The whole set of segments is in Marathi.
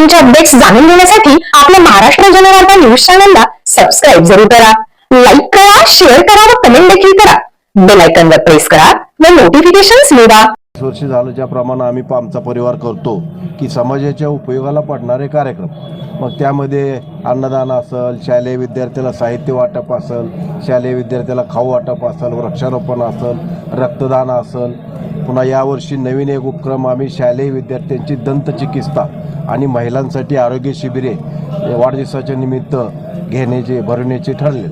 ब्रेकिंगच्या अपडेट्स जाणून घेण्यासाठी आपल्या महाराष्ट्र जनवार्ता न्यूज चॅनलला सबस्क्राईब जरूर करा. लाईक करा शेअर करा व कमेंट देखील करा. बेल आयकॉनवर प्रेस करा व नोटिफिकेशन्स मिळवा. वर्षी झालं ज्याप्रमाणे आम्ही आमचा परिवार करतो की समाजाच्या उपयोगाला पडणारे कार्यक्रम. मग त्यामध्ये अन्नदान असेल शालेय विद्यार्थ्याला साहित्य वाटप असेल शालेय विद्यार्थ्याला खाऊ वाटप असेल वृक्षारोपण असेल रक्तदान असेल. पुन्हा यावर्षी नवीन एक उपक्रम आम्ही शालेय विद्यार्थ्यांची दंतचिकित्सा आणि महिलांसाठी आरोग्य शिबिरे वाढदिवसाच्या निमित्त घेण्याचे भरवण्याचे ठरले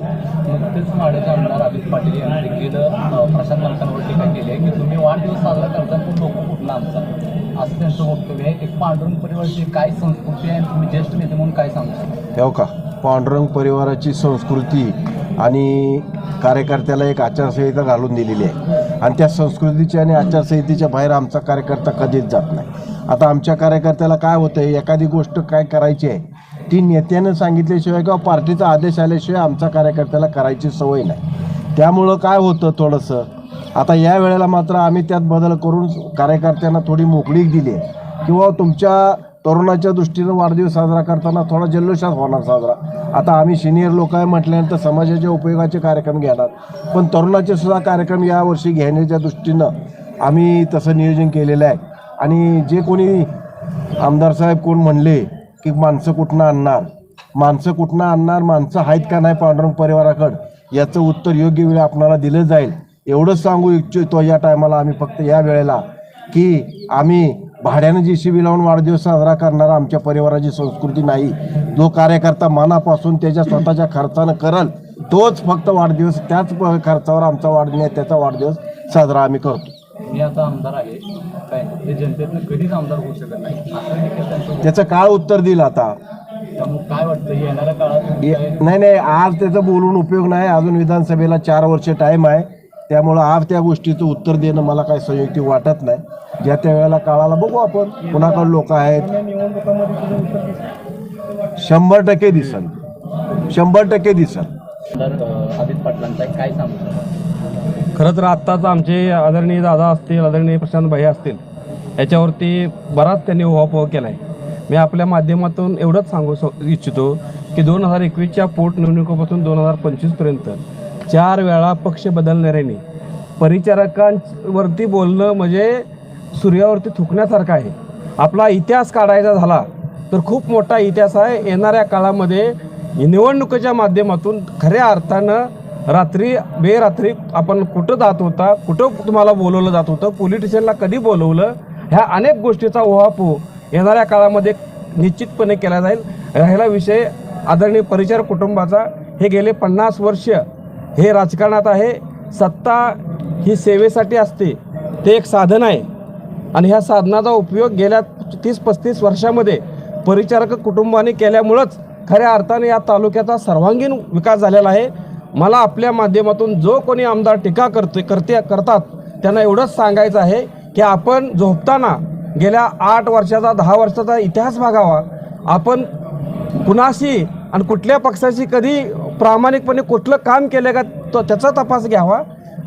तेव्हा का? पांडुरंग परिवाराची संस्कृती आणि कार्यकर्त्याला एक आचारसंहिता घालून दिलेली आहे. आणि त्या संस्कृतीच्या आणि आचारसंहितेच्या बाहेर आमचा कार्यकर्ता कधीच जात नाही. आता आमच्या कार्यकर्त्याला काय होतं एखादी गोष्ट काय करायची आहे? ती नेत्यानं सांगितल्याशिवाय किंवा पार्टीचा आदेश आल्याशिवाय आमच्या कार्यकर्त्याला करायची सवय नाही. त्यामुळं काय होतं थोडंसं? आता या वेळेला मात्र आम्ही त्यात बदल करून कार्यकर्त्यांना थोडी मोकळीक दिली आहे. किंवा तुमच्या तरुणाच्या दृष्टीनं वाढदिवस साजरा करताना थोडा जल्लोषात होणार साजरा. आता आम्ही सिनियर लोक आहे म्हटल्यानंतर समाजाच्या उपयोगाचे कार्यक्रम घेणार. पण तरुणाचे सुद्धा कार्यक्रम यावर्षी घेण्याच्या दृष्टीनं आम्ही तसं नियोजन केलेलं आहे. आणि जे कोणी आमदार साहेब कोण म्हणले की माणसं कुठनं आणणार? माणसं कुठनं आणणार? माणसं आहेत का नाही पांडुरंग परिवाराकडं? याचं उत्तर योग्य वेळी आपणाला दिलं जाईल. एवढंच सांगू इच्छितो या टायमाला आम्ही फक्त या वेळेला की आम्ही भाड्यानं जी सी बी लावून वाढदिवस साजरा करणारा आमच्या परिवाराची संस्कृती नाही. जो कार्यकर्ता मनापासून त्याच्या स्वतःच्या खर्चानं करल तोच फक्त वाढदिवस त्याच खर्चावर आमचा वाढदिवस त्याचा वाढदिवस साजरा आम्ही करतो. मी आता आमदार आहे. काय? जनतेतनं कधीच आमदार होऊ शकत नाही. असं देखील त्यांचं काळ उत्तर दिलं आता. त्यामुळे काय वाटतं? येणाऱ्या काळात तुम्ही काय- ये- नाही नाही आज त्याचं बोलून उपयोग नाही. अजून विधानसभेला चार वर्ष टाईम आहे. त्यामुळं आज त्या गोष्टीचं उत्तर देणं मला काही संयुक्ती वाटत नाही. ज्या त्या वेळेला काळाला बघू आपण कुणाकडे लोक आहेत. शंभर टक्के दिसल. शंभर टक्के दिसल. काय खरं तर आत्ताच आमचे आदरणीय दादा असतील आदरणीय प्रशांत भाई असतील याच्यावरती बराच त्यांनी उहापोह केला आहे मी आपल्या माध्यमातून एवढंच सांगू स- इच्छितो की दोन हजार एकवीसच्या पोटनिवडणुकीपासून दोन हजार पंचवीसपर्यंत चार वेळा पक्ष बदलणाऱ्यांनी परिचारकांवरती बोलणं म्हणजे सूर्यावरती थुकण्यासारखं आहे. आपला इतिहास काढायचा झाला तर खूप मोठा इतिहास आहे. येणाऱ्या काळामध्ये निवडणुकीच्या माध्यमातून खऱ्या अर्थानं रात्री बेरात्री आपण कुठं जात होता कुठं तुम्हाला बोलवलं जात होतं पोलिटिशियनला कधी बोलवलं ह्या अनेक गोष्टीचा ओहापोह येणाऱ्या काळामध्ये निश्चितपणे केला जाईल. राहिला विषय आदरणीय परिचार कुटुंबाचा. हे गेले पन्नास वर्ष हे राजकारणात आहे. सत्ता ही सेवेसाठी असते. ते एक साधन आहे. आणि ह्या साधनाचा उपयोग गेल्या तीस पस्तीस वर्षामध्ये परिचारक कुटुंबाने केल्यामुळंच खऱ्या अर्थाने या तालुक्याचा सर्वांगीण विकास झालेला आहे. मला आपल्या माध्यमातून जो कोणी आमदार टीका करते करते करतात त्यांना एवढंच सांगायचं आहे की आपण झोपताना गेल्या आठ वर्षाचा दहा वर्षाचा इतिहास बघावा. आपण कुणाशी आणि कुठल्या पक्षाशी कधी प्रामाणिकपणे कुठलं काम केलं का तो त्याचा तपास घ्यावा.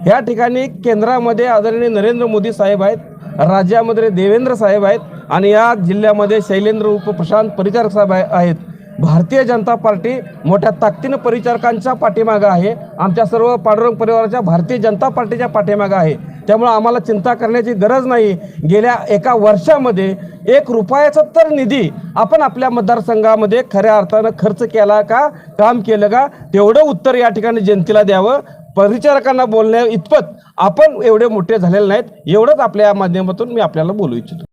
या ठिकाणी केंद्रामध्ये आदरणीय नरेंद्र मोदी साहेब आहेत राज्यामध्ये देवेंद्र साहेब आहेत आणि या जिल्ह्यामध्ये शैलेंद्र उपप्रशांत परिचारक साहेब आहेत. भारतीय जनता पार्टी मोठ्या ताकदीनं परिचारकांच्या पाठीमागं आहे. आमच्या सर्व पांडुरंग परिवाराच्या भारतीय जनता पार्टीच्या पाठीमागं आहे. त्यामुळं आम्हाला चिंता करण्याची गरज नाही. गेल्या एका वर्षामध्ये एक रुपयाचा तर निधी आपण आपल्या मतदारसंघामध्ये खऱ्या अर्थानं खर्च केला का काम केलं का तेवढं उत्तर या ठिकाणी जनतेला द्यावं. परिचारकांना बोलण्या इतपत आपण एवढे मोठे झालेले नाहीत. एवढंच आपल्या माध्यमातून मी आपल्याला बोलू इच्छितो.